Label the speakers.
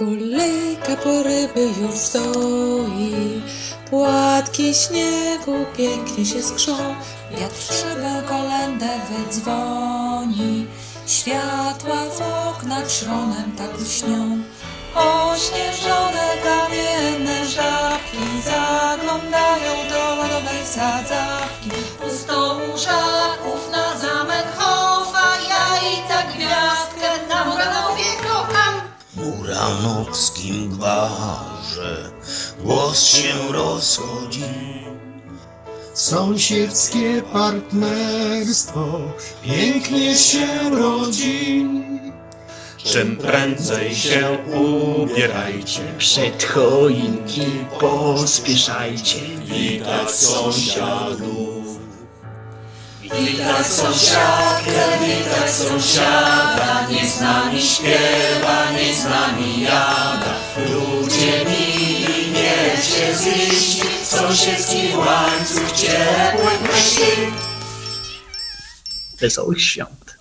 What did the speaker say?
Speaker 1: Kolejka po ryby już stoi, płatki śniegu pięknie się skrzą, wiatr szybę kolędę wydzwoni, światła w oknach szronem tak lśnią. Ośnieżone kamienne żabki zaglądają do lodowej sadzawki.
Speaker 2: Muranowskim gwarze głos się rozchodzi.
Speaker 3: Sąsiedzkie partnerstwo pięknie się rodzi.
Speaker 4: Czym prędzej się ubierajcie,
Speaker 5: Przed choinki pospieszajcie.
Speaker 4: witać sąsiadów.
Speaker 1: Witać sąsiadkę, witać sąsiada, nie z nami śpiewa, nie z nami jada. Ludzie mili, niech się ziści, sąsiedzki łańcuch ciepłych myśli.
Speaker 5: Wesołych świąt.